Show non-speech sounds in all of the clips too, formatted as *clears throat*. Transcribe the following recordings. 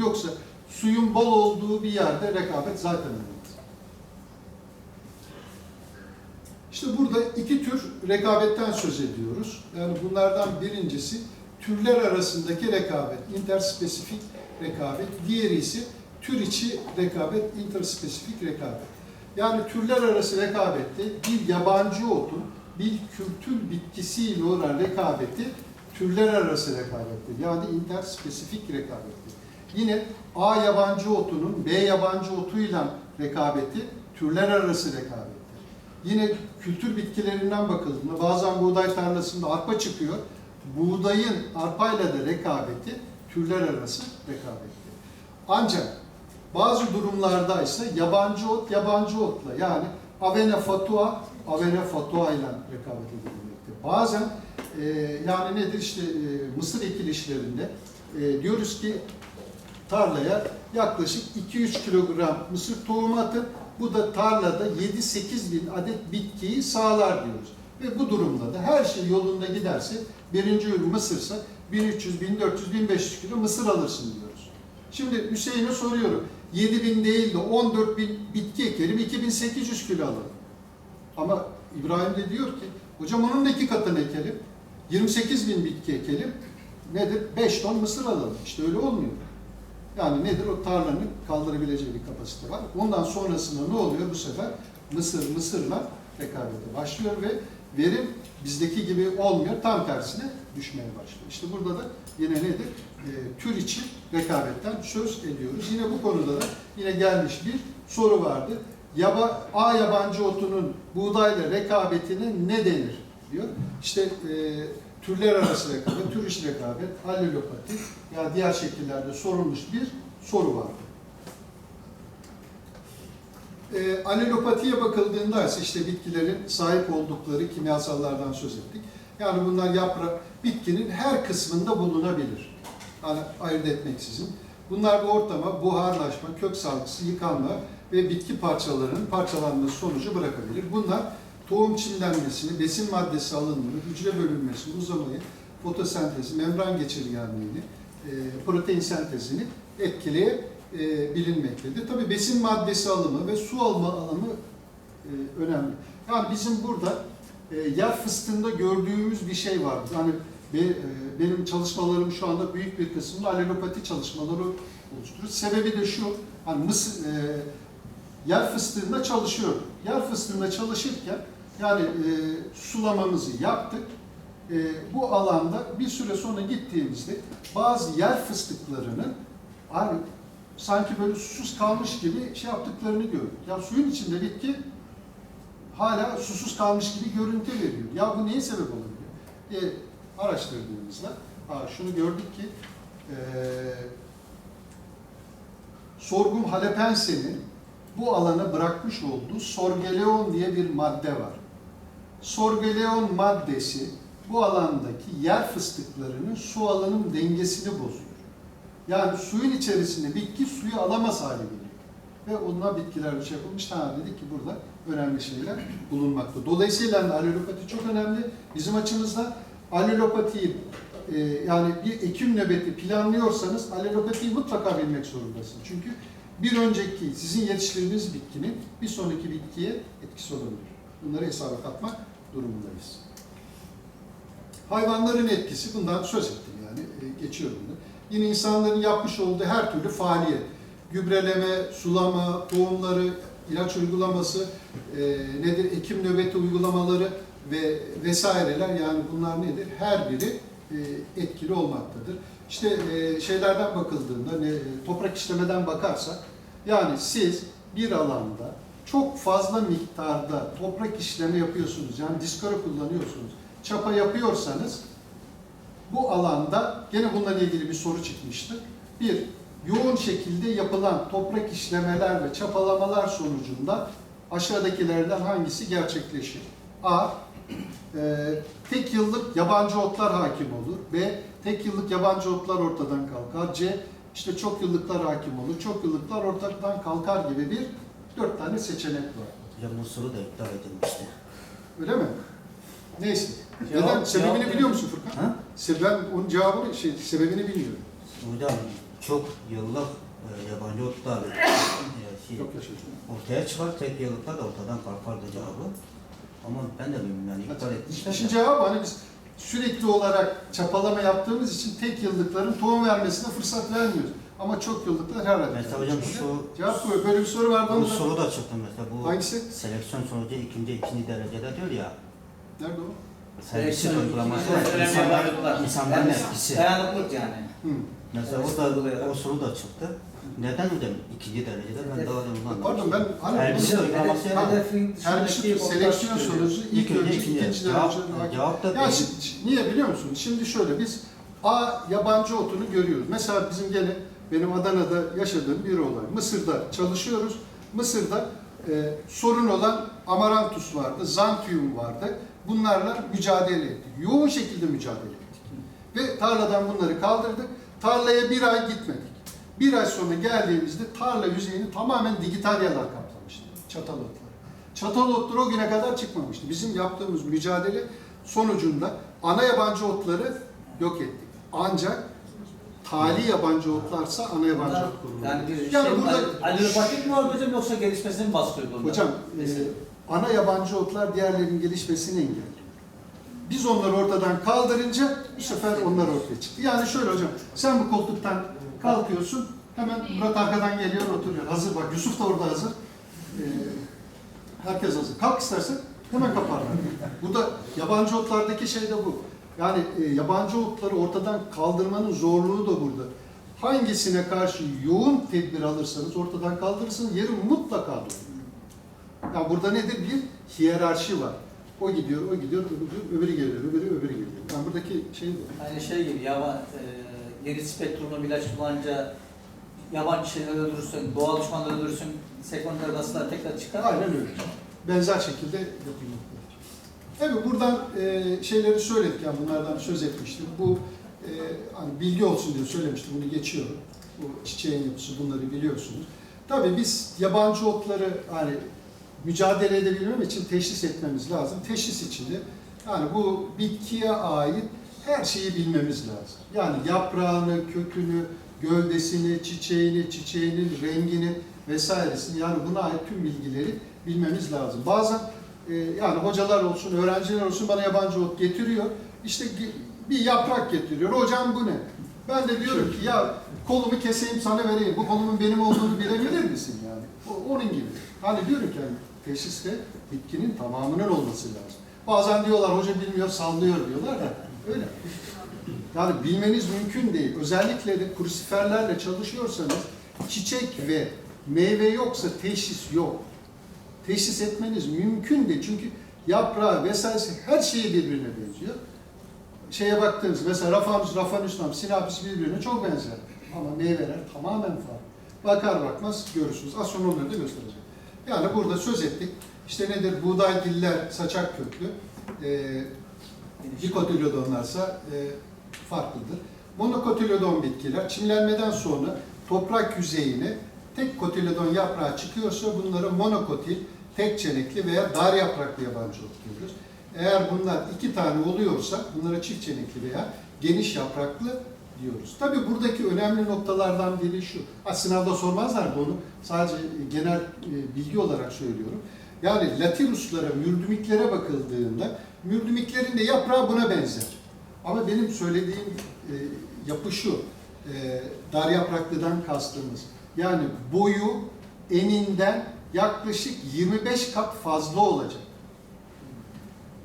Yoksa suyun bol olduğu bir yerde rekabet zaten olmaz. İşte burada iki tür rekabetten söz ediyoruz. Yani bunlardan birincisi türler arasındaki rekabet, interspesifik rekabet. Diğeri ise tür içi rekabet, interspesifik rekabet. Yani türler arası rekabette bir yabancı otun bir kültür bitkisiyle olan rekabeti türler arası rekabettir. Yani interspesifik rekabettir. Yine A yabancı otunun B yabancı otuyla rekabeti türler arası rekabettir. Yine kültür bitkilerinden bakıldığında bazen buğday tarlasında arpa çıkıyor. Buğdayın arpayla da rekabeti türler arası rekabettir. Ancak bazı durumlarda ise yabancı ot yabancı otla yani Avena fatua Avena fatua ile rekabet edilmektedir. Bazen e, yani nedir işte e, mısır ekilişlerinde e, diyoruz ki tarlaya yaklaşık 2-3 kilogram mısır tohumu atın. Bu da tarlada 7-8 bin adet bitkiyi sağlar diyoruz. Ve bu durumda da her şey yolunda giderse birinci ürün mısırsa 1300, 1400, 1500 kilo mısır alırsın diyoruz. Şimdi Hüseyin'e soruyorum. 7000 değil de 14 bin bitki ekelim 2800 kilo alalım. Ama İbrahim de diyor ki hocam onun iki katını ekelim. 28 bin bitki ekelim. Nedir? 5 ton mısır alalım. İşte öyle olmuyor. Yani nedir? O tarlanın kaldırabileceği bir kapasite var. Ondan sonrasında ne oluyor bu sefer? Mısır, mısırla rekabete başlıyor ve verim bizdeki gibi olmuyor. Tam tersine düşmeye başlıyor. İşte burada da yine nedir? E, tür içi rekabetten söz ediyoruz. Yine bu konuda da yine gelmiş bir soru vardı. Yaba, A yabancı otunun buğdayla rekabetine ne denir? diyor. İşte e, türler arası rekabet, tür içi rekabet, allelopati ya diğer şekillerde sorulmuş bir soru vardı. E, alelopatiye bakıldığında ise işte bitkilerin sahip oldukları kimyasallardan söz ettik. Yani bunlar yaprak, bitkinin her kısmında bulunabilir. Yani ayırt etmeksizin. Bunlar da ortama buharlaşma, kök salgısı, yıkanma ve bitki parçalarının parçalanması sonucu bırakabilir. Bunlar tohum çimlenmesini, besin maddesi alınımını, hücre bölünmesini, uzamayı, fotosentezi, membran geçirgenliğini, e, protein sentezini etkileyebilinmektedir. Tabii besin maddesi alımı ve su alma alımı e, önemli. Yani bizim burada e, yer fıstığında gördüğümüz bir şey var. Yani be, e, benim çalışmalarım şu anda büyük bir kısmında alelopati çalışmaları oluşturuyor. Sebebi de şu, hani mısır, e, yer fıstığında çalışıyor. Yer fıstığında çalışırken yani e, sulamamızı yaptık. E, bu alanda bir süre sonra gittiğimizde bazı yer fıstıklarının hani sanki böyle susuz kalmış gibi şey yaptıklarını gördük. Ya suyun içinde bitki hala susuz kalmış gibi görüntü veriyor. Ya bu neye sebep olabilir diye araştırdığımızda ha, şunu gördük ki e, sorgum halepensenin bu alana bırakmış olduğu sorgeleon diye bir madde var. Sorgeleon maddesi bu alandaki yer fıstıklarının su alanın dengesini bozuyor. Yani suyun içerisinde bitki suyu alamaz hale geliyor. Ve onunla bitkiler şey yapılmış. Ha dedik ki burada önemli şeyler bulunmakta. Dolayısıyla da alelopati çok önemli. Bizim açımızdan alelopatiyi e, yani bir ekim nöbeti planlıyorsanız alelopatiyi mutlaka bilmek zorundasınız. Çünkü bir önceki sizin yetiştirdiğiniz bitkinin bir sonraki bitkiye etkisi olabilir. Bunları hesaba katmak durumundayız. Hayvanların etkisi bundan söz ettim yani e, geçiyorum bunu. Yine insanların yapmış olduğu her türlü faaliyet, gübreleme, sulama, tohumları, ilaç uygulaması, e, nedir ekim nöbeti uygulamaları ve vesaireler yani bunlar nedir? Her biri e, etkili olmaktadır. İşte e, şeylerden bakıldığında, ne, toprak işlemeden bakarsak, yani siz bir alanda çok fazla miktarda toprak işlemi yapıyorsunuz, yani diskara kullanıyorsunuz, çapa yapıyorsanız bu alanda gene bununla ilgili bir soru çıkmıştı. Bir, yoğun şekilde yapılan toprak işlemeler ve çapalamalar sonucunda aşağıdakilerden hangisi gerçekleşir? A. E, tek yıllık yabancı otlar hakim olur. B. Tek yıllık yabancı otlar ortadan kalkar. C. işte çok yıllıklar hakim olur. Çok yıllıklar ortadan kalkar gibi bir dört tane seçenek var. Hocam bu soru da iptal edilmişti. Öyle mi? Neyse. Cevap- Neden? Sebebini cevap- biliyor musun Furkan? Ha? Se- Ben onun cevabını, şey, sebebini bilmiyorum. Hocam çok yıllık e, yabancı otlar e, şey, Çok yaşadım. ortaya çıkar, tek yıllıklar da ortadan kalkardı cevabı. Ama ben de bilmiyorum yani iptal etmişler. İşin ya. cevabı hani biz sürekli olarak çapalama yaptığımız için tek yıllıkların tohum vermesine fırsat vermiyoruz. Ama çok yıllıklar herhalde. Mesela hocam şu, Cevap bu. Böyle bir soru vardı bu ama. soru da çıktı mesela bu Hangisi? seleksiyon sonucu ikinci, ikinci derecede diyor ya. Nerede o? Servis Seleksiyon uygulaması ikinci derece insanlar, dayanıklılar. insanların Yani etkisi. Dayanıklık yani. Hı. Mesela Evet, o da o soru da çıktı. Neden hocam ikinci derecede ben daha önce Pardon ben hani Servis bunu- uygulaması Hedef- yani. hedefin her bir dışındaki şey otlar seleksiyon çıkıyor. sorusu ilk önce ikinci cevap, derece. cevap da Ya değil. şimdi, niye biliyor musun? Şimdi şöyle biz A yabancı otunu görüyoruz. Mesela bizim gene benim Adana'da yaşadığım bir olay. Mısır'da çalışıyoruz. Mısır'da e, sorun olan amarantus vardı, zantium vardı. Bunlarla mücadele ettik. Yoğun şekilde mücadele ettik. Ve tarladan bunları kaldırdık. Tarlaya bir ay gitmedik. Bir ay sonra geldiğimizde tarla yüzeyini tamamen digitalyalar kaplamıştı. Çatal otları. Çatal otları o güne kadar çıkmamıştı. Bizim yaptığımız mücadele sonucunda ana yabancı otları yok ettik. Ancak tali yabancı otlarsa ana yabancı ot kurulu. Yani bir Yani şey, burada- allopatik mi var hocam yoksa gelişmesini mi bastırıyor bunlar? Hocam, e, ana yabancı otlar diğerlerinin gelişmesini engelliyor. Biz onları ortadan kaldırınca bu sefer onlar ortaya çıktı. Yani şöyle hocam, sen bu koltuktan kalkıyorsun, hemen Murat arkadan geliyor, oturuyor. Hazır bak, Yusuf da orada hazır. Ee, herkes hazır. Kalk istersen hemen kaparlar. Bu da yabancı otlardaki şey de bu. Yani e, yabancı otları ortadan kaldırmanın zorluğu da burada. Hangisine karşı yoğun tedbir alırsanız, ortadan kaldırırsanız yeri mutlaka doğru. Ya burada nedir? Bir hiyerarşi var. O gidiyor, o gidiyor, öbürü, öbürü geliyor, öbürü, öbürü geliyor. Yani buradaki şey bu. Aynı şey gibi yaban, e, geri spektrumlu ilaç kullanınca yabancı şeyleri öldürürsün, doğal düşmanları öldürürsün, sekonder gazlar tekrar çıkar. Aynen öyle. Benzer şekilde yapılmak. Tabii buradan e, şeyleri söyledik, yani bunlardan söz etmiştim. Bu e, hani bilgi olsun diye söylemiştim, bunu geçiyorum. Bu çiçeğin yapısı bunları biliyorsunuz. Tabii biz yabancı otları hani mücadele edebilmem için teşhis etmemiz lazım. Teşhis için de yani bu bitkiye ait her şeyi bilmemiz lazım. Yani yaprağını, kökünü, gövdesini, çiçeğini, çiçeğinin rengini vesairesini yani buna ait tüm bilgileri bilmemiz lazım. Bazen e, yani hocalar olsun, öğrenciler olsun bana yabancı ot getiriyor. İşte bir yaprak getiriyor. Hocam bu ne? Ben de diyorum ki ya kolumu keseyim sana vereyim. Bu kolumun benim olduğunu bilebilir misin yani? Onun gibi. Hani diyorum ki yani teşhiste bitkinin tamamının olması lazım. Bazen diyorlar hoca bilmiyor sallıyor diyorlar da öyle. Yani bilmeniz mümkün değil. Özellikle de krusiferlerle çalışıyorsanız çiçek ve meyve yoksa teşhis yok. Teşhis etmeniz mümkün değil. Çünkü yaprağı vesairesi her şeyi birbirine benziyor. Şeye baktığınız mesela Rafanus, Rafanus'la Sinapis birbirine çok benzer. Ama meyveler tamamen farklı. Bakar bakmaz görürsünüz. Az sonra onları da göstereceğim. Yani burada söz ettik. İşte nedir? Buğdaygiller saçak köklü. Ee, Dikotilodonlarsa e, farklıdır. Monokotilodon bitkiler çimlenmeden sonra toprak yüzeyine tek kotilodon yaprağı çıkıyorsa bunlara monokotil, tek çenekli veya dar yapraklı yabancı ot diyoruz. Eğer bunlar iki tane oluyorsa bunlara çift çenekli veya geniş yapraklı diyoruz. Tabii buradaki önemli noktalardan biri şu. Ha, sınavda sormazlar bunu. Sadece genel e, bilgi olarak söylüyorum. Yani latiruslara, mürdümiklere bakıldığında mürdümiklerin de yaprağı buna benzer. Ama benim söylediğim e, yapı şu, e, dar yapraklıdan kastımız. Yani boyu eninden yaklaşık 25 kat fazla olacak.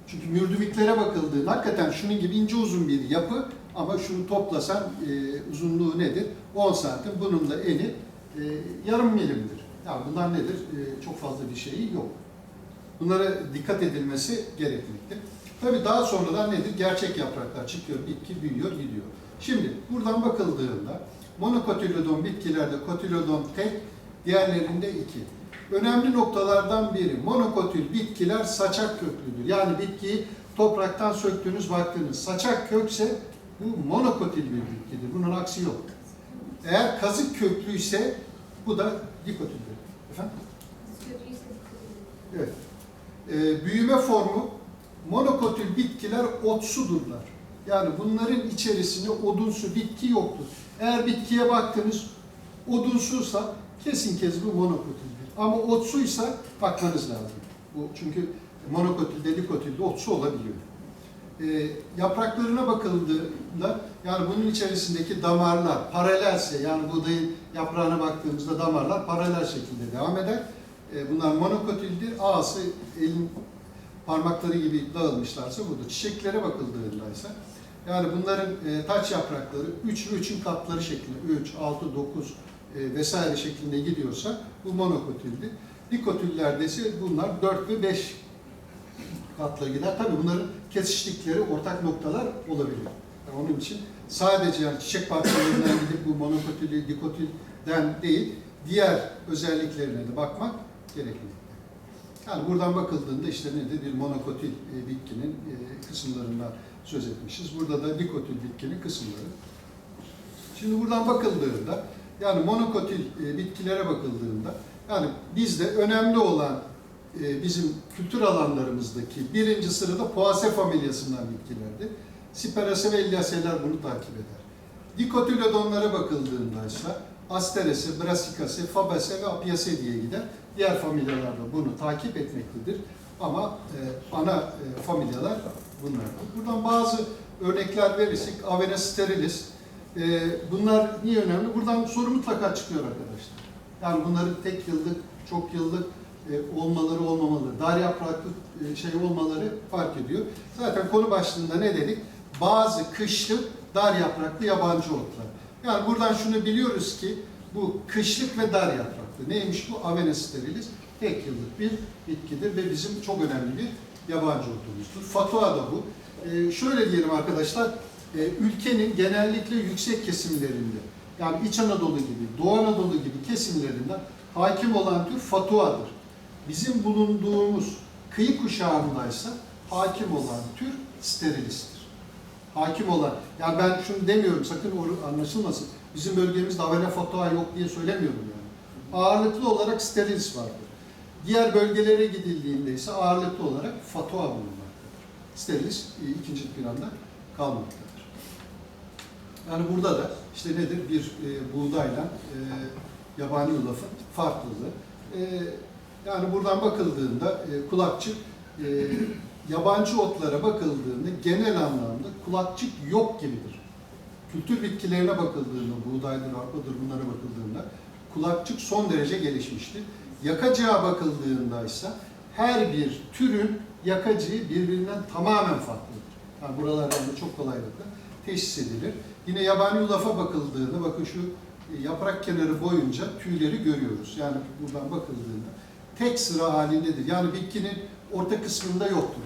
Çünkü mürdümiklere bakıldığında hakikaten şunun gibi ince uzun bir yapı ama şunu toplasan e, uzunluğu nedir? 10 santim. Bunun da eni e, yarım milimdir. Yani bunlar nedir? E, çok fazla bir şeyi yok. Bunlara dikkat edilmesi gerekmekte. Tabii daha sonradan nedir? Gerçek yapraklar çıkıyor, bitki büyüyor, gidiyor. Şimdi buradan bakıldığında monokotilodon bitkilerde kotilodon tek, diğerlerinde iki. Önemli noktalardan biri monokotil bitkiler saçak köklüdür. Yani bitkiyi topraktan söktüğünüz baktığınız saçak kökse bu monokotil bir bitkidir. Bunun aksi yok. Eğer kazık köklüyse bu da dikotildir. Efendim? Evet. Ee, büyüme formu monokotil bitkiler otsudurlar. Yani bunların içerisinde odunsu bitki yoktur. Eğer bitkiye baktınız odunsuysa kesin kez bu monokotildir. Ama otsuysa bakmanız lazım. Bu çünkü monokotilde, dikotilde otsu olabiliyor. Ee, yapraklarına bakıldığında yani bunun içerisindeki damarlar paralelse yani buğdayın yaprağına baktığımızda damarlar paralel şekilde devam eder. Ee, bunlar monokotildir. Ağası elin parmakları gibi dağılmışlarsa budur. Çiçeklere bakıldığında ise yani bunların e, taç yaprakları 3 ve 3'ün katları şeklinde 3, 6, 9 e, vesaire şeklinde gidiyorsa bu monokotildir. Dikotillerde ise bunlar 4 ve 5 katla gider. Tabii bunların kesiştikleri ortak noktalar olabilir. Yani onun için sadece yani çiçek parçalarından gidip bu monokotili, dikotilden değil, diğer özelliklerine de bakmak gerekli. Yani buradan bakıldığında işte nedir? Bir monokotil e, bitkinin e, kısımlarından söz etmişiz. Burada da dikotil bitkinin kısımları. Şimdi buradan bakıldığında, yani monokotil e, bitkilere bakıldığında, yani bizde önemli olan e, bizim kültür alanlarımızdaki birinci sırada Poaceae familyasından bitkilerdir. Spiraceae ve Iliaceae'ler bunu takip eder. Dikotiledonlara bakıldığında ise Asterese, Brassicaceae, Fabaceae ve Apiaceae diye gider. Diğer familyalar da bunu takip etmektedir. Ama e, ana e, familyalar bunlardır. Buradan bazı örnekler verirsek Avena sterilis. E, bunlar niye önemli? Buradan soru mutlaka çıkıyor arkadaşlar. Yani bunların tek yıllık, çok yıllık e, olmaları olmamaları, dar yapraklı e, şey olmaları fark ediyor. Zaten konu başlığında ne dedik? Bazı kışlık dar yapraklı yabancı otlar. Yani buradan şunu biliyoruz ki bu kışlık ve dar yapraklı. Neymiş bu? Avena sterilis. Tek yıllık bir bitkidir ve bizim çok önemli bir yabancı otumuzdur. Fatua da bu. E, şöyle diyelim arkadaşlar, e, ülkenin genellikle yüksek kesimlerinde, yani İç Anadolu gibi, Doğu Anadolu gibi kesimlerinde hakim olan tür fatuadır. Bizim bulunduğumuz kıyı kuşağındaysa hakim olan tür sterilistir. Hakim olan, yani ben şunu demiyorum sakın anlaşılmasın. Bizim bölgemizde Avena fatua yok diye söylemiyorum yani. Ağırlıklı olarak sterilis vardır. Diğer bölgelere gidildiğinde ise ağırlıklı olarak fatua bulunmaktadır. Sterilis e, ikinci planda kalmaktadır. Yani burada da işte nedir? Bir e, buğdayla e, yabani yulafın farklılığı. E, yani buradan bakıldığında e, kulakçık e, yabancı otlara bakıldığında genel anlamda kulakçık yok gibidir. Kültür bitkilerine bakıldığında, buğdaydır, arpadır bunlara bakıldığında kulakçık son derece gelişmiştir. Yakacığa bakıldığında ise her bir türün yakacığı birbirinden tamamen farklıdır. Yani buralardan da çok kolaylıkla teşhis edilir. Yine yabani yulafa bakıldığında bakın şu e, yaprak kenarı boyunca tüyleri görüyoruz. Yani buradan bakıldığında tek sıra halindedir. Yani bitkinin orta kısmında yoktur.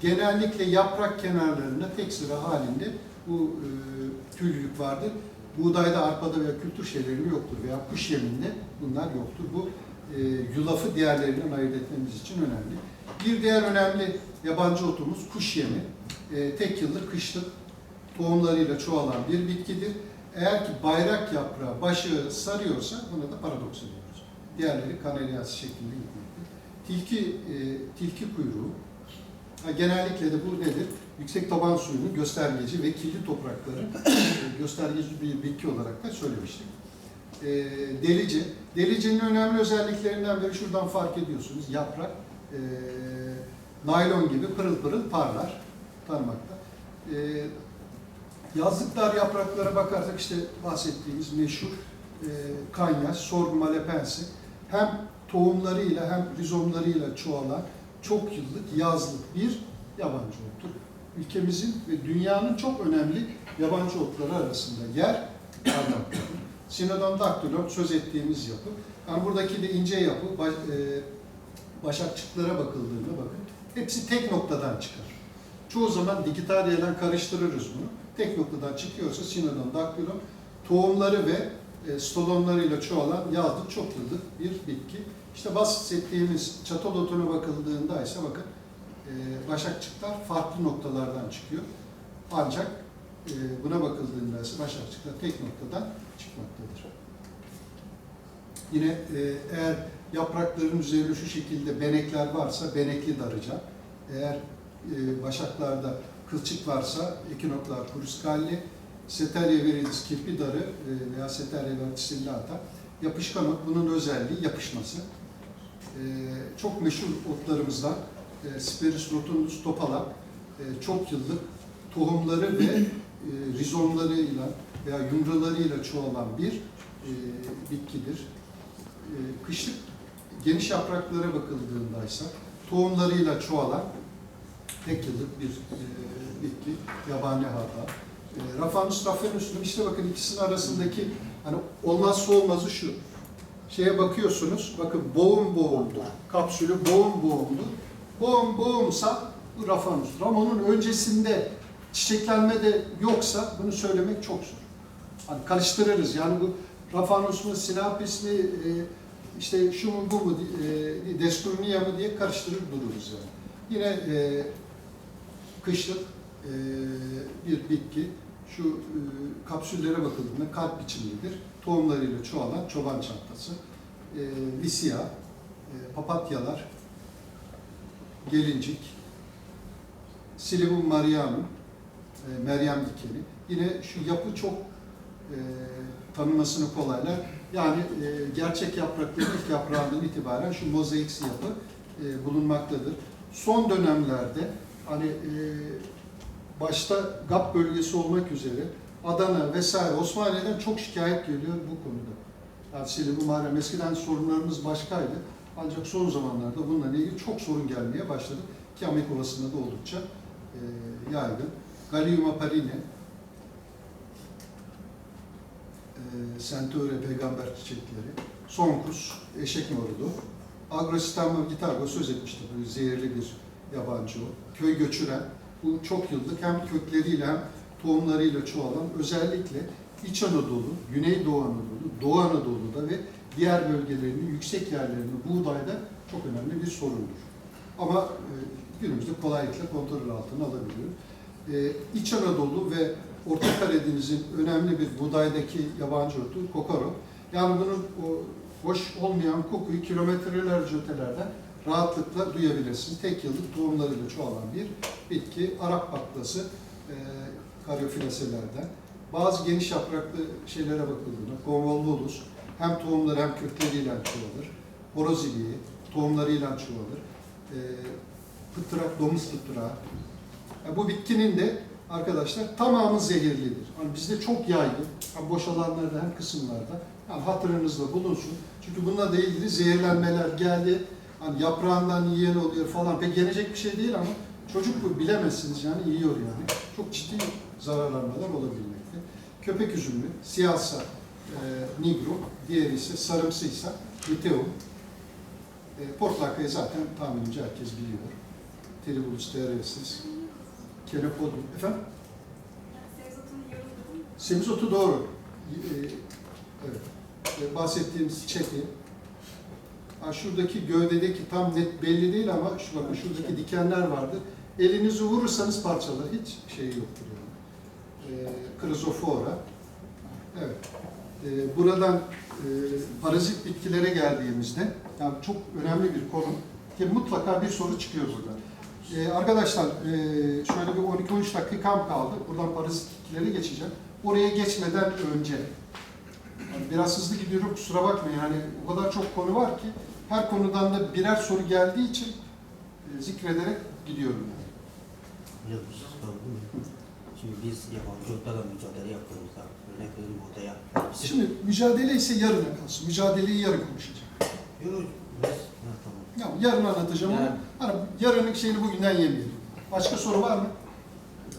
Genellikle yaprak kenarlarında tek sıra halinde bu e, tüylülük vardır. Buğdayda, arpada veya kültür şeylerinde yoktur veya kuş yeminde bunlar yoktur. Bu e, yulafı diğerlerinden ayırt etmemiz için önemli. Bir diğer önemli yabancı otumuz kuş yemi. E, tek yıllık kışlık tohumlarıyla çoğalan bir bitkidir. Eğer ki bayrak yaprağı başı sarıyorsa buna da paradoks diyoruz. Diğerleri kanelyası şeklinde gitmektedir. Tilki, e, tilki kuyruğu. Genellikle de bu nedir? Yüksek taban suyunun göstergeci ve kirli toprakların e, *coughs* göstergeci bir bitki olarak da söylemiştik. E, delici. Delicinin önemli özelliklerinden biri şuradan fark ediyorsunuz. Yaprak e, naylon gibi pırıl pırıl parlar tanımakta. E, yazlıklar yapraklara bakarsak işte bahsettiğimiz meşhur e, kanya, sorghum alepensi hem tohumlarıyla hem rizomlarıyla çoğalan çok yıllık yazlık bir yabancı ottur. Ülkemizin ve dünyanın çok önemli yabancı otları arasında yer almaktadır. Sinodon dactylum söz ettiğimiz yapı. Yani buradaki de ince yapı baş, e, başakçıklara bakıldığında bakın hepsi tek noktadan çıkar. Çoğu zaman digitalyeyle karıştırırız bunu. Tek noktadan çıkıyorsa Sinodon dactylum tohumları ve e, stolonlarıyla çoğalan yazlık çok yıllık bir bitki. İşte bahsettiğimiz çatal otuna bakıldığında ise bakın e, başakçıklar farklı noktalardan çıkıyor. Ancak e, buna bakıldığında ise başakçıklar tek noktadan çıkmaktadır. Yine e, eğer yaprakların üzerinde şu şekilde benekler varsa benekli darıca. Eğer e, başaklarda kılçık varsa ekinoklar kuruskalli, Seterya viridis kirpi darı e, veya Seterya verticillata yapışkan ot. Bunun özelliği yapışması. E, çok meşhur otlarımızdan e, Sperus rotundus topalak e, çok yıllık tohumları ve rizomlarıyla veya yumrularıyla çoğalan bir bitkidir. Kışlık geniş yapraklara bakıldığında ise tohumlarıyla çoğalan tek yıllık bir e, bitki, yabani hatta. E, Raphanus raffanus'un işte bakın ikisinin arasındaki hani olmazsa olmazı şu. Şeye bakıyorsunuz, bakın boğum boğumdur. Kapsülü boğum boğumdur. Boğum boğumsa bu Raphanus. Ramonun öncesinde çiçeklenme de yoksa bunu söylemek çok zor. Hani karıştırırız. Yani bu Raphanus mu, Sinapis mi, e, işte şu mu bu mu, e, Desturnia diye karıştırır dururuz yani. Yine e, kışlık e, bir bitki. Şu e, kapsüllere bakıldığında kalp biçimlidir. Tohumlarıyla çoğalan çoban çantası. E, Lisia, e, papatyalar, gelincik, Silibum marianum, e, Meryem dikeni. Yine şu yapı çok e, tanımasını kolaylar. Yani e, gerçek yaprakların ilk yaprağından itibaren şu mozaiksi yapı e, bulunmaktadır. Son dönemlerde hani e, başta GAP bölgesi olmak üzere Adana vesaire Osmaniye'den çok şikayet geliyor bu konuda. Yani Silivri Muharrem eskiden sorunlarımız başkaydı. Ancak son zamanlarda bununla ilgili çok sorun gelmeye başladı. Ki Amek Ovası'nda da oldukça e, yaygın. Galium aparine, e, Centaure peygamber çiçekleri, Sonkus, eşek morudu, Agrosistema gitargo söz etmiştim. Böyle zehirli bir yabancı o. Köy göçüren, bu çok yıllık hem kökleriyle hem tohumlarıyla çoğalan özellikle İç Anadolu, Güneydoğu Anadolu, Doğu Anadolu'da ve diğer bölgelerinin yüksek yerlerinde buğdayda çok önemli bir sorundur. Ama e, günümüzde kolaylıkla kontrol altına alabiliyor. E, İç Anadolu ve Orta Karadeniz'in önemli bir buğdaydaki yabancı otu kokoro. Yani bunun o hoş olmayan kokuyu kilometrelerce ötelerden rahatlıkla duyabilirsiniz. Tek yıllık tohumlarıyla çoğalan bir bitki. Arap baklası e, karyofilaselerden. Bazı geniş yapraklı şeylere bakıldığında convolvulus hem tohumları hem kökleriyle çoğalır. Horoziliği tohumlarıyla çoğalır. E, pıttırak, domuz pıttırağı. E, bu bitkinin de arkadaşlar tamamı zehirlidir. Hani bizde çok yaygın. Hem boş alanlarda hem kısımlarda. Yani hatırınızda bulunsun. Çünkü bununla da ilgili zehirlenmeler geldi. Hani yaprağından yiyen oluyor falan. Pek yenecek bir şey değil ama çocuk bu bilemezsiniz yani yiyor yani. Çok ciddi zararlanmalar olabilmekte. Köpek üzümlü, siyahsa e, nigro, diğeri ise sarımsıysa luteum. E, portlakayı zaten tahminimce herkes biliyor. Tribulus terrestis, Kenopodium. Efendim? Semizotu doğru. E, evet. E, bahsettiğimiz çeki. Ha, şuradaki gövdedeki tam net belli değil ama şu bakın şuradaki dikenler vardır. Elinizi vurursanız parçalar. Hiç şey yoktur yani. E, Chrysofora. Evet. E, buradan e, parazit bitkilere geldiğimizde yani çok önemli bir konu. Ki mutlaka bir soru çıkıyor burada. E, arkadaşlar e, şöyle bir 12-13 dakikam kaldı. Buradan parazit bitkilere geçeceğim. Oraya geçmeden önce yani biraz hızlı gidiyorum kusura bakmayın. Yani o kadar çok konu var ki her konudan da birer soru geldiği için e, zikrederek gidiyorum. Yani. Hocam bir şey sorabilir miyim? Şimdi biz yabancı otlarla mücadele yaptığımızda örnek veriyorum buğdaya. Bizim- Şimdi mücadele ise yarına kalsın. Mücadeleyi yarın konuşacağım. Yok, biz, ha, tamam. Ya yarın anlatacağım ama Yani. hani yarının şeyini bugünden yemeyelim. Başka soru var mı?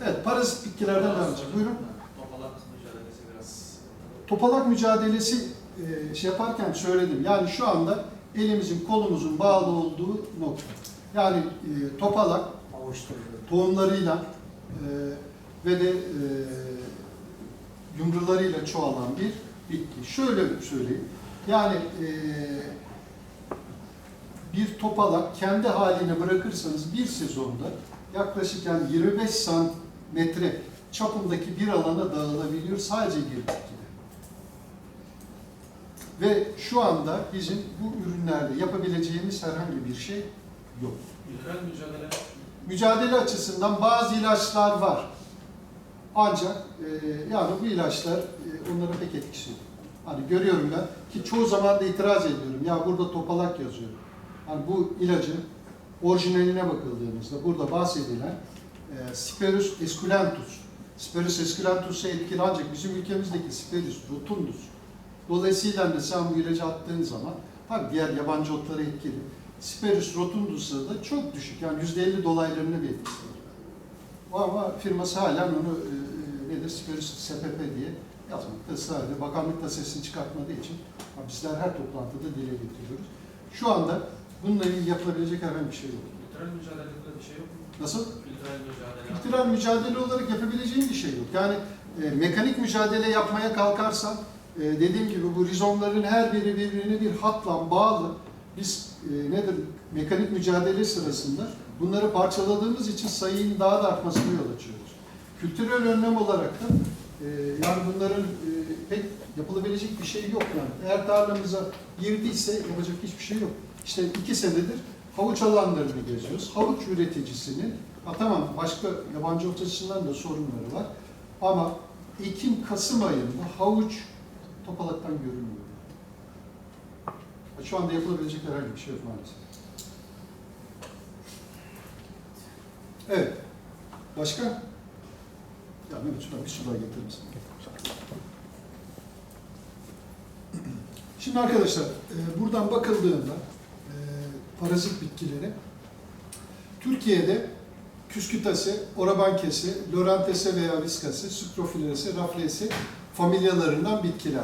Evet, parazit bitkilerden devam edeceğim. Buyurun. Topalak mücadelesi biraz Topalak mücadelesi e, şey yaparken söyledim. Yani şu anda elimizin kolumuzun bağlı olduğu nokta. Yani e, topalak tohumlarıyla e, ve de e, yumrularıyla çoğalan bir bitki. Şöyle söyleyeyim. Yani e, bir topalak kendi haline bırakırsanız bir sezonda yaklaşık yani 25 santimetre çapındaki bir alana dağılabiliyor sadece bir bitkide. Ve şu anda bizim bu ürünlerde yapabileceğimiz herhangi bir şey yok. ilkel mücadele mücadele açısından bazı ilaçlar var. Ancak e, yani bu ilaçlar e, onlara pek etkisi yok. Hani görüyorum ben ki çoğu zaman da itiraz ediyorum. Ya burada topalak yazıyor. Hani bu ilacın orijinaline bakıldığımızda burada bahsedilen e, Sperus esculentus. Sperus esculentus'a etkili ancak bizim ülkemizdeki Sperus rotundus. Dolayısıyla da sen bu ilacı attığın zaman tabii diğer yabancı otlara etkili. Sperus rotundus'a da çok düşük. Yani %50 dolaylarında bir etkisi var. Ama firması halen onu e, e, nedir Sperus SPP diye yazmakta ısrar ediyor. Bakanlık da sesini çıkartmadığı için bizler her toplantıda dile getiriyoruz. Şu anda bununla ilgili yapılabilecek herhangi bir şey yok. Kültürel mücadelede bir şey yok mu? Nasıl? Kültürel mücadele. Kültürel mücadele olarak yapabileceğin bir şey yok. Yani e, mekanik mücadele yapmaya kalkarsan e, dediğim gibi bu rizomların her biri birbirine bir hatla bağlı. Biz e, nedir mekanik mücadele sırasında bunları parçaladığımız için sayının daha da artmasına yol açıyoruz. Kültürel önlem olarak da e, yani bunların e, pek yapılabilecek bir şey yok yani. Eğer tarlamıza girdiyse yapacak hiçbir şey yok. İşte iki senedir havuç alanlarını geziyoruz. Havuç üreticisinin Ha tamam başka yabancı ot açısından da sorunları var. Ama Ekim-Kasım ayında havuç topalaktan görünmüyor. Şu anda yapılabilecek herhangi bir şey yok maalesef. Evet. Başka? Ya Mehmet şuradan bir su daha getirir misin? *clears throat* Şimdi arkadaşlar e, buradan bakıldığında e, parazit bitkilere Türkiye'de Küskütase, Orabankese, Lorantese veya Viskase, Sucrophilese, Rafflese familyalarından bitkiler.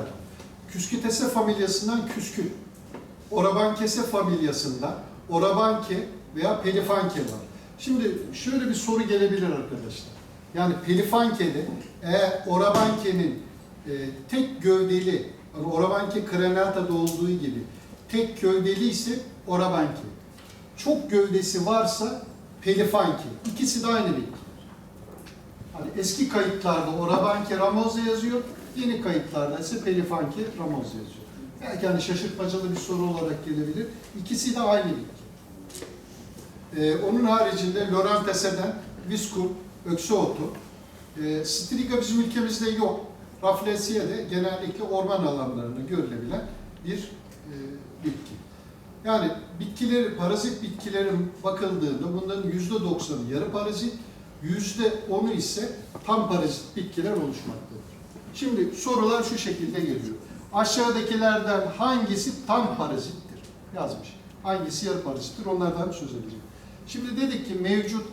Küskütese familyasından küskül, Orabankese familyasından Orabanke veya Pelifanke var. Şimdi şöyle bir soru gelebilir arkadaşlar. Yani Pelifanke'de eğer Orabanke'nin e, tek gövdeli, hani Orabanke crenata'da olduğu gibi tek gövdeli ise Orabanke. Çok gövdesi varsa Pelifanke. İkisi de aynı bitki. Hani eski kayıtlarda Orabanke Ramozza yazıyor, yeni kayıtlarda ise Pelifanke Ramozza yazıyor. Belki hani şaşırtmacalı bir soru olarak gelebilir. İkisi de aynı bitki. Ee, onun haricinde Lorantese'den Viscum, öksü otu. Ee, Striga bizim ülkemizde yok. Rafflesia de genellikle orman alanlarında görülebilen bir e, bitki. Yani bitkileri, parazit bitkilerin bakıldığında bunların yüzde doksanı yarı parazit, yüzde onu ise tam parazit bitkiler oluşmaktadır. Şimdi sorular şu şekilde geliyor. Aşağıdakilerden hangisi tam parazittir? Yazmış. Hangisi yarı parazittir? Onlardan söz edeceğim. Şimdi dedik ki mevcut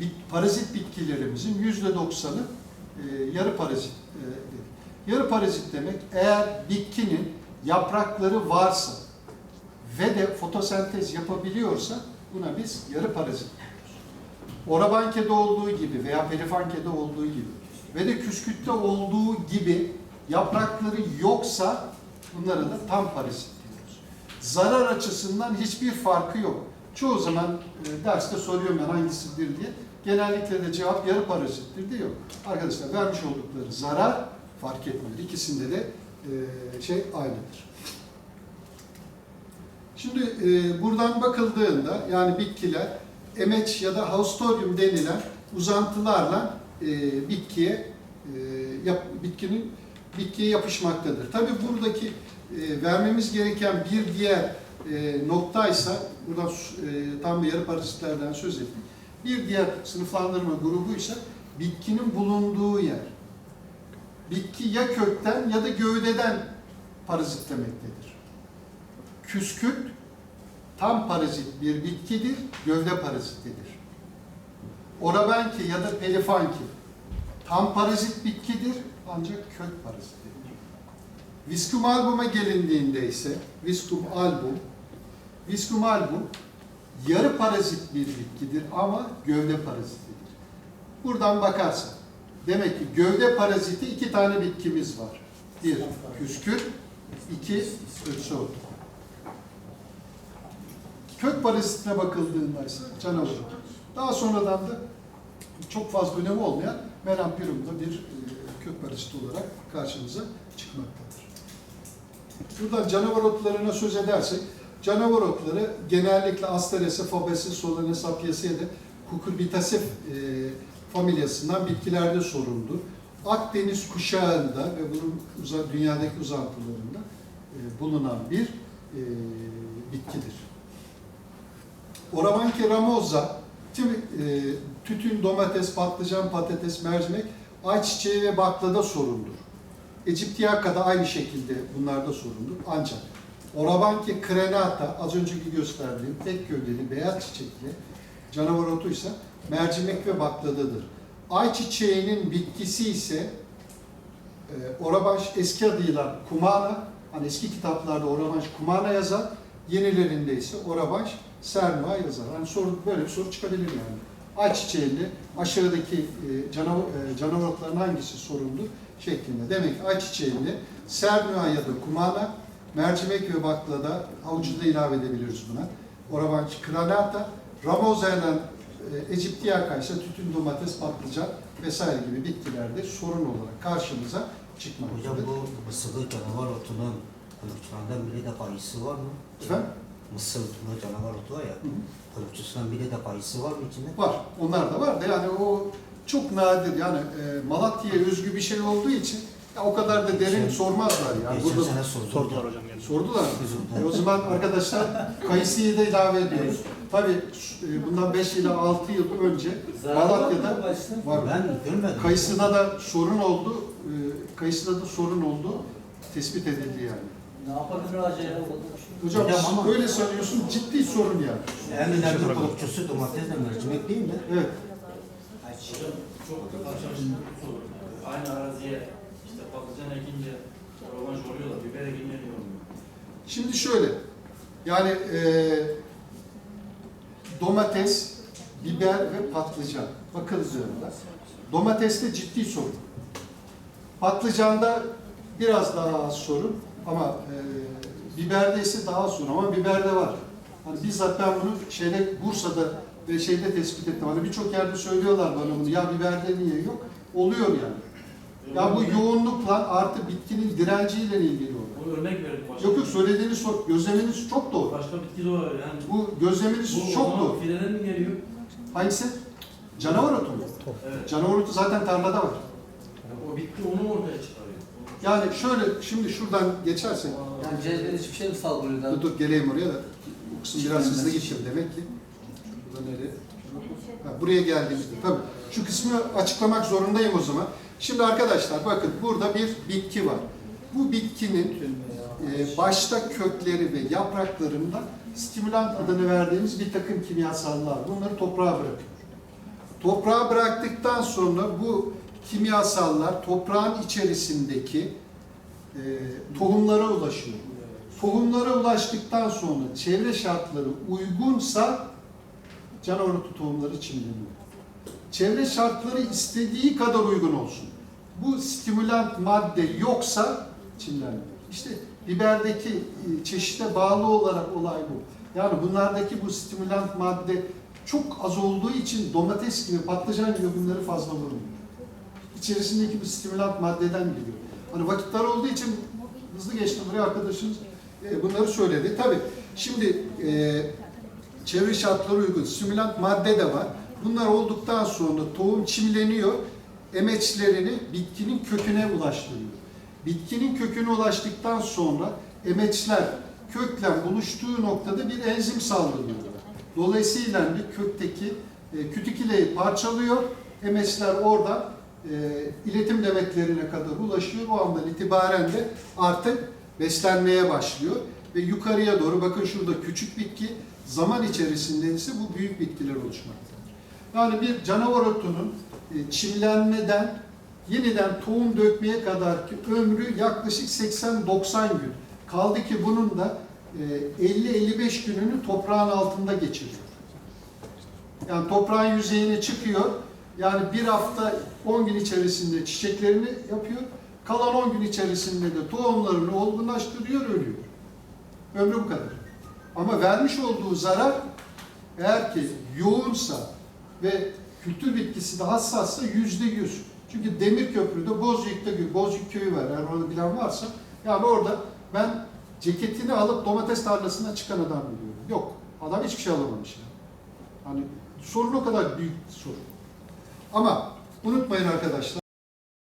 e, parazit bitkilerimizin yüzde doksanı e, yarı parazit e. Yarı parazit demek eğer bitkinin yaprakları varsa ve de fotosentez yapabiliyorsa buna biz yarı parazit diyoruz. Orabanke'de olduğu gibi veya perifanke'de olduğu gibi ve de küskütte olduğu gibi yaprakları yoksa bunlara da tam parazit diyoruz. Zarar açısından hiçbir farkı yok. Çoğu zaman e, derste soruyorum ben hangisidir diye. Genellikle de cevap yarı parazittir diyor. Arkadaşlar vermiş oldukları zarar fark etmiyor. İkisinde de e, şey aynıdır. Şimdi e, buradan bakıldığında yani bitkiler emeç ya da haustorium denilen uzantılarla e, bitkiye e, yap, bitkinin bitkiye yapışmaktadır. Tabii buradaki e, vermemiz gereken bir diğer e, noktaysa buradan e, tam bir yarı parazitlerden söz ettik. Bir diğer sınıflandırma grubuysa bitkinin bulunduğu yer. Bitki ya kökten ya da gövdeden parazitlemektedir. Küsküt tam parazit bir bitkidir, gövde parazitidir. Orabenki ya da pelifanki tam parazit bitkidir ancak kök parazitidir. Viscum album'a gelindiğinde ise Viscum album Viscum album yarı parazit bir bitkidir ama gövde parazitidir. Buradan bakarsak demek ki gövde paraziti iki tane bitkimiz var. Bir küskül, iki öksü otu. Kök parazitine bakıldığında ise canavar. Daha sonradan da çok fazla önemi olmayan melampirum da bir e, kök paraziti olarak karşımıza çıkmaktadır. Buradan canavar otlarına söz edersek, Canavar otları genellikle Asterese, Fabaceae, Solanaceae, Apiaceae de Cucurbitaceae e, familyasından bitkilerde sorundur. Akdeniz kuşağında ve bunun uza- dünyadaki uzantılarında e, bulunan bir e, bitkidir. Orabanke ramosa, tüm, e, tütün, domates, patlıcan, patates, mercimek, ayçiçeği ve baklada sorundur. Egyptiaca'da aynı şekilde bunlarda sorundur. Ancak Orabanke crenata, az önceki gösterdiğim tek gövdeli beyaz çiçekli canavar otu ise mercimek ve bakladadır. Ayçiçeğinin bitkisi ise e, Orabaş eski adıyla kumana, hani eski kitaplarda Orabaş kumana yazar, yenilerinde ise Orabaş Sernua yazar. Hani soru, böyle bir soru çıkabilir yani. Ayçiçeğinde aşağıdaki e, canavar, e, hangisi sorundur şeklinde. Demek ki ayçiçeğinde Sernua ya da kumana, mercimek ve baklada havucu da ilave edebiliriz buna. Orabanç granata, Ramosa ile e, Egyptiaca ise tütün, domates, patlıcan vesaire gibi bitkilerde sorun olarak karşımıza Hocam çıkmaktadır. bu mısırlı canavar otunun kulüpçülerden biri de var mı? Efendim? Mısırlı canavar otu var ya, kulüpçüsünden biri de kayısı var mı içinde? Var, onlar da var da yani o çok nadir yani e, Malatya'ya özgü bir şey olduğu için ya o kadar da derin Geçen- sormazlar yani. Geçen Burada sene sordum. Sordular hocam yani. sordular. E, o zaman arkadaşlar kayısıyı da ilave ediyoruz. Tabii e, bundan 5 ila 6 yıl önce Malatya'da var. Ben görmedim. Kayısıda da sorun oldu. e, Kayısıda da sorun oldu. Tespit edildi yani. Ne yapabilir acaba? Hocam Hocam ama- böyle sanıyorsun ciddi sorun yani. En önemli kulüpçüsü domatesle mercimek değil mi? Evet. Hocam çok kaçamışsın soru. Aynı araziye işte patlıcan ekince romanj oluyorlar, biber ekince niye olmuyor? Şimdi şöyle, yani e, domates, biber ve patlıcan. Bakın üzerinde. Domateste ciddi sorun. Patlıcanda biraz daha az sorun ama e, biberde ise daha sorun ama biberde var. Hani bizzat ben bunu şeyde Bursa'da ve şeyde tespit ettim. Hani birçok yerde söylüyorlar bana bunu. Ya biberde niye yok? Oluyor yani. Ya bu yoğunlukla artı bitkinin direnciyle ilgili oluyor. Bu örnek verdik başka. Yok yok söylediğiniz, sor- gözleminiz çok doğru. Başka bitki de var yani. Bu gözleminiz Bu çok doğru. Fideden mi geliyor? Hangisi? Canavar otu mu? Evet. Canavar otu zaten tarlada var. O bitki onu ortaya çıkarıyor. Yani şöyle şimdi şuradan geçersek, Yani cezbedici bir şey mi salgılıyor da? dur dur geleyim oraya da bu kısım biraz hızlı gittim demek ki. Burada nereye? Ha, buraya geldiğimizde tabii. Şu kısmı açıklamak zorundayım o zaman. Şimdi arkadaşlar bakın burada bir bitki var. Bu bitkinin e, başta kökleri ve yapraklarında stimulant adını verdiğimiz bir takım kimyasallar. Bunları toprağa bırakıyor. Toprağa bıraktıktan sonra bu kimyasallar toprağın içerisindeki e, tohumlara ulaşıyor. Tohumlara ulaştıktan sonra çevre şartları uygunsa canavar otu tohumları çimleniyor. Çevre şartları istediği kadar uygun olsun. Bu stimulant madde yoksa çimlenmiyor. İşte biberdeki e, çeşite bağlı olarak olay bu. Yani bunlardaki bu stimulant madde çok az olduğu için domates gibi, patlıcan gibi bunları fazla vurmuyor. İçerisindeki bu stimulant maddeden geliyor. Hani vakitler olduğu için hızlı geçtim buraya arkadaşınız e, bunları söyledi. Tabii şimdi e, çevre şartları uygun stimulant madde de var. Bunlar olduktan sonra tohum çimleniyor, emeçlerini bitkinin köküne ulaştırıyor. Bitkinin köküne ulaştıktan sonra emeçler kökle buluştuğu noktada bir enzim salgılıyor. Dolayısıyla bir kökteki e, kütüküleyi parçalıyor, emeçler orada iletim demetlerine kadar ulaşıyor. O andan itibaren de artık beslenmeye başlıyor ve yukarıya doğru bakın şurada küçük bitki zaman içerisinde ise bu büyük bitkiler oluşmaktadır. Yani bir canavar otunun e, çimlenmeden yeniden tohum dökmeye kadar ki ömrü yaklaşık 80-90 gün. Kaldı ki bunun da e, 50-55 gününü toprağın altında geçiriyor. Yani toprağın yüzeyine çıkıyor. Yani bir hafta 10 gün içerisinde çiçeklerini yapıyor. Kalan 10 gün içerisinde de tohumlarını olgunlaştırıyor, ölüyor. Ömrü bu kadar. Ama vermiş olduğu zarar eğer ki yoğunsa ve kültür bitkisi de hassassa yüzde yüz. Çünkü Demirköprü'de Bozüyük'te Bozüyük köyü var. Eğer onu bilen varsa yani orada ben ceketini alıp domates tarlasına çıkan adam biliyorum. Yok. Adam hiçbir şey alamamış yani. Hani sorun o kadar büyük sorun. Ama unutmayın arkadaşlar.